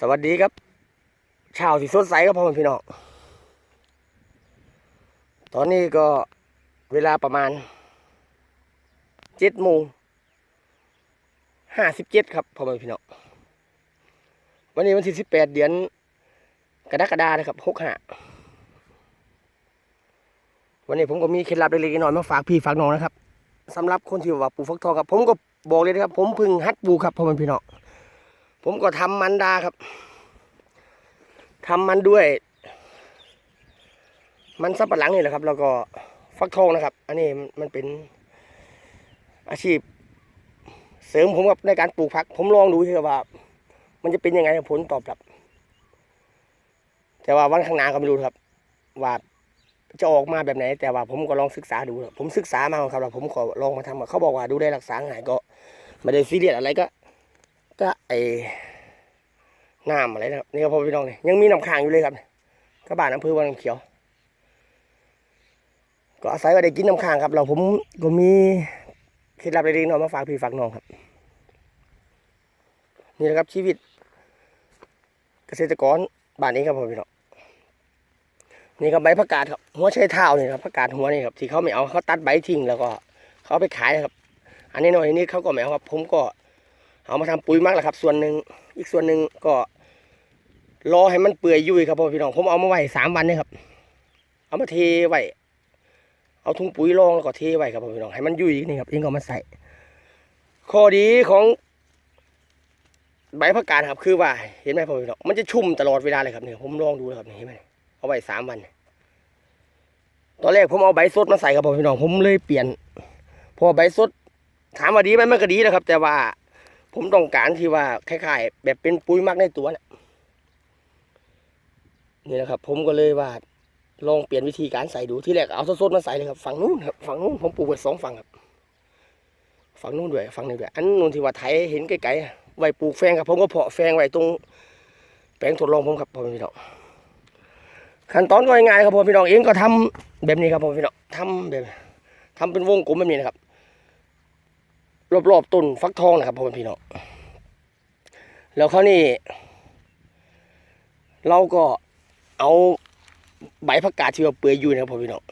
สวัสดีครับชาวสีสดใสครับพ่อแม่พี่น้องตอนนี้ก็เวลาประมาณเจ็ดโมงห้าสิบเจ็ดครับพ่อแม่พี่น้องวันนี้วันที่สิบแปดเดือนกรกฎานะครับหกห้าวันนี้ผมก็มีเคล็ดลับเล็กๆน้อยๆมาฝากพี่ฝากน้องนะครับสำหรับคนที่ว่าปลูกฟักทองครับ ผมก็บอกเลยนะครับ ผมพิ่งฮัดปลูกครับพ่อแม่พี่น้อง ผมก็ทำมันดาครับทำมันด้วย มันสับปะหลังนี่แหละครับ แล้วก็ฟักทองนะครับ อันนี้มันเป็นอาชีพ เสริมผมกับในการปลูกผัก ผมลองดูเถอะว่า มันจะเป็นยังไงผลตอบรับแต่ว่าวันข้างหน้าก็ไม่รู้ครับ ว่าจะออกมาแบบไหน แต่ว่าผมก็ลองศึกษาดูผมศึกษามาครับแล้วผมก็ลองมาทำเขาบอกว่าดูได้รักษาหายก็ไม่ได้ซีเรียสอะไรก็ ก็ไอน้ำอะไรนะครับนี่ครับพ่อพี่น้องเนี่ยยังมีน้ำค้างอยู่เลยครับกระบาดน้ำพือวังน้ำเขียว ก็อาศัยว่าได้กินน้ำค้างครับ เราผมก็มีเคล็ดลับเล็กๆน้อยมาฝากพี่ฝากน้องครับ นี่นะครับชีวิต เกษตรกรบ้านนี้ครับพ่อพี่น้องนี่ครับใบผักกาดครับหัวใช้เท้านี่ครับผักกาดหัวนี่ครับที่เขาไม่เอาเขาตัดใบทิ้งแล้วก็เขาไปขายครับ อันนี้หน่อยนี้เขาก็ไม่เอาครับ ผมก็ เอามาทำปุ๋ยมักแหละครับ ส่วนหนึ่งอีกส่วนหนึ่งก็รอให้มันเปื่อยยุ่ยครับพ่อพี่น้องผมเอามาไว้สามวันนี่ครับ เอามาเทไว้เอาถุงปุ๋ยรองแล้วก็เทไว้ครับพ่อพี่น้องให้มันยุ่ยนี่ครับเองก็มาใส่ ข้อดีของใบผักกาดครับคือว่าเห็นไหมพ่อพี่น้องมันจะชุ่มตลอดเวลาเลยครับเนี่ยผมลองดูแล้วครับนี่เห็นไหมเอาไว้สามวัน ตอนแรกผมเอาใบสดมาใส่ครับพ่อพี่น้องผมเลยเปลี่ยน พอใบสดถามว่าดีไหมมันก็ดีนะครับ แต่ว่า ผมต้องการที่ว่าคล้ายๆแบบเป็นปุ๋ยมักในตัวนี่ยนี่นะครับ ผมก็เลยว่าลองเปลี่ยนวิธีการใส่ดูที่แรกเอาสดๆมาใส่เลยครับฝั่งนู้นครับฝั่งนู้นผมปลูกไว้สองฝั่งครับฝั่งนู้นด้วยฝั่งนี้ด้วยอันนู้นที่ว่าไถเห็นไกลๆไว้ปลูกแฟงครับผมก็เพาะแฟงไว้ตรงแปลงทดลองผมครับพ่อพี่น้องขั้นตอนก็ง่ายๆครับพ่อพี่น้องเองก็ทำแบบนี้ครับพ่อพี่น้องทำแบบทำเป็นวงกลมแบบนี้นะครับ รอบๆต้นฟักทองนะครับพ่อพี่น้องแล้วเขาวนี่ เราก็เอาใบผักกาดที่เราเปื่อยอยู่นะครับพ่อพี่น้อง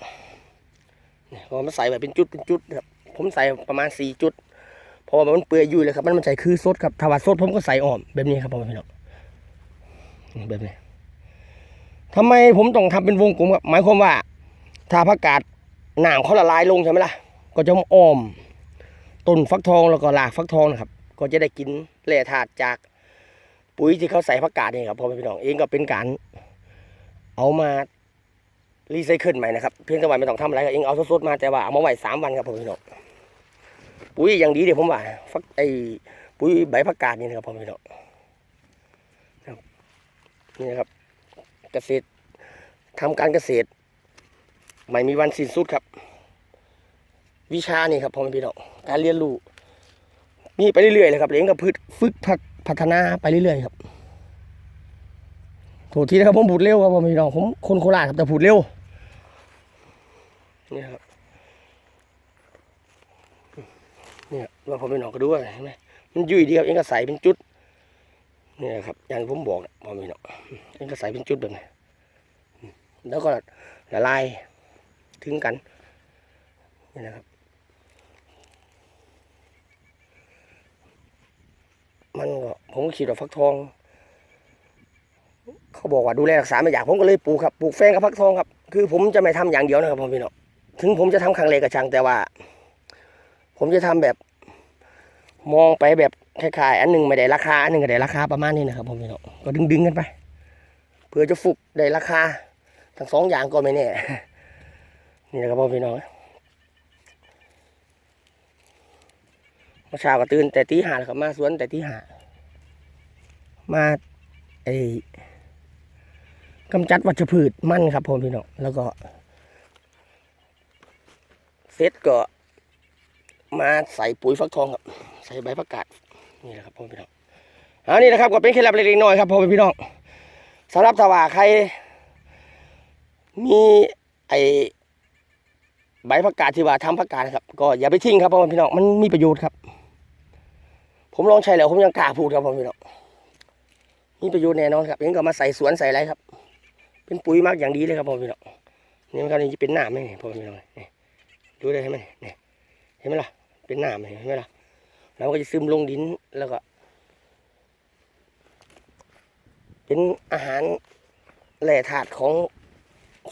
พอมาใส่แบบเป็นจุดเป็นจุดนะครับผมใส่ประมาณสี่จุดเพราะว่ามันเปื่อยอยู่เลยครับมันมันใส่คือสดครับถ้าว่าสดผมก็ใส่อ้อมแบบนี้ครับพ่อพี่น้องแบบนี้ทำไมผมต้องทำเป็นวงกลมครับหมายความว่า ถ้าผักกาดหนามเขาละลายลงใช่ไหมล่ะ ก็จะอ้อม ต้นฟักทองแล้วก็รากฟักทองนะครับ ก็จะได้กินแร่ธาตุจากปุ๋ยที่เขาใส่ผักกาดนี่ครับพ่อแม่พี่น้องเองก็เป็นการเอามารีไซเคิลใหม่นะครับเพียงแต่ว่าไม่ต้องทำอะไรก็เองเอาสดๆมาแต่ว่าเอามาไว้สามวันครับพ่อแม่พี่น้องปุ๋ยอย่างดีเดี๋ยวผมว่าฟักไอปุ๋ยใบผักกาดนี่นะครับพ่อแม่พี่น้องนี่นะครับ เกษตรทำการเกษตร ไม่มีวันสิ้นสุดครับ วิชานี่ครับพ่อแม่พี่น้อง การเรียนรู้มีไปเรื่อยๆเลยครับเองก็พืชฝึกพัฒพัฒนาไปเรื่อยๆครับโทษทีนะครับผมพูดเร็วครับพ่อแม่พี่น้องผมคนโคราชครับแต่พูดเร็วนี่ครับเนี่ยว่าพ่อแม่พี่น้องก็ดูว่าเห็นไหมมันยุ่ยดีครับเองก็ใส่เป็นจุดนี่ครับอย่างที่ผมบอกนะพ่อแม่พี่น้องเองก็ใส่เป็นจุดแบบนี้แล้วก็ละลายถึงกันนี่นะครับ มันก็ผมก็คิดว่าฟักทอง เขาบอกว่าดูแลรักษาไม่อยากผมก็เลยปลูกครับปลูกแฟงกับฟักทองครับ คือผมจะไม่ทำอย่างเดียวนะครับผมพี่น้องถึงผมจะทำครั้งแรกก็ช่างแต่ว่า ผมจะทำแบบมองไปแบบคล้ายๆอันหนึ่งไม่ได้ราคาอันหนึ่งก็ได้ราคาประมาณนี้นะครับผมพี่น้องก็ดึงๆกันไปเพื่อจะฟุกได้ราคาทั้งสองอย่างก็ไม่แน่นี่นะครับผมพี่น้องเมื่อเช้าก็ตื่นแต่ตีห้าแล้วครับมาสวนแต่ตีห้า มาไอกำจัดวัชพืชมั่นครับผมพี่น้องแล้วก็เสร็จก็ มาใส่ปุ๋ยฟักทองครับ ใส่ใบผักกาดนี่แหละครับพ่อพี่น้องเอันนี้นะครับก็เป็นเคล็ดลับเล็กๆน้อยครับพ่อพี่น้องสำหรับถ้าว่าใคร มีไอใบผักกาดที่ว่าทำผักกาดครับก็อย่าไปทิ้งครับพ่อพี่น้องมันมีประโยชน์ครับ ผมลองใช้แล้วผมยังกล้าพูดครับพ่อพี่น้อง มีประโยชน์แน่นอนครับเองก็มาใส่สวนใส่อะไรครับ เป็นปุ๋ยมากอย่างดีเลยครับพ่อพี่น้องนี่มันก็นี่จะเป็นหนามไหมนี่พ่อพี่น้องดูได้ไหมนี่เห็นไหมล่ะเป็นหนามเห็นไหมล่ะแล้วก็จะซึมลงดินแล้วก็ เป็นอาหารแหล่ถาดของ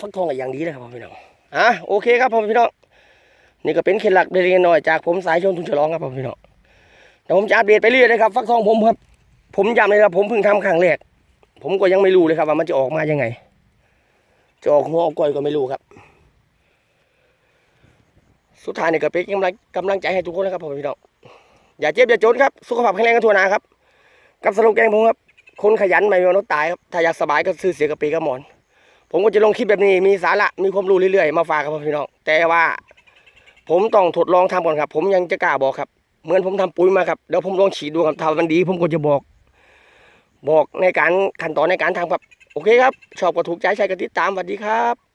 ฟักทองอย่างดีเลยครับพ่อพี่น้องอะโอเคครับพ่อพี่น้องนี่ก็เป็นเคล็ดลับเล็กๆน้อยจากผมสายชนทุนฉลองครับพ่อพี่น้องเดี๋ยวผมจะอัปเดตไปเรื่อยเลยครับฟักทองผมครับ ผมย้ำเลยครับผมเพิ่งทำครั้งแรก ผมก็ยังไม่รู้เลยครับ ว่ามันจะออกมายังไง จะออกหัวออกก้อยก็ไม่รู้ครับ สุดท้ายเนี่ยก็เป็นกำลังกำลังใจให้ทุกคนนะครับพ่อพี่น้องอย่าเจ็บอย่าจนครับ สุขภาพแข็งแรงกันทั่วหน้าครับ กับสโลแกนผมครับ คนขยันไม่มีวันตายครับ ถ้าอยากสบายก็ซื้อเสียกระปีกระหมอน ผมก็จะลงคลิปแบบนี้ มีสาระ มีความรู้เรื่อยๆ มาฝากครับพี่น้อง แต่ว่า ผมต้องทดลองทำก่อนครับ ผมยังจะกล้าบอกครับ เหมือนผมทำปุ๋ยมาครับ เดี๋ยวผมลองฉีดดูครับถ้ามันดี ผมก็จะบอก บอกในการขั้นตอนในการทำครับ โอเคครับ ชอบก็ถูกใจใช้ก็ติดตามสวัสดีครับ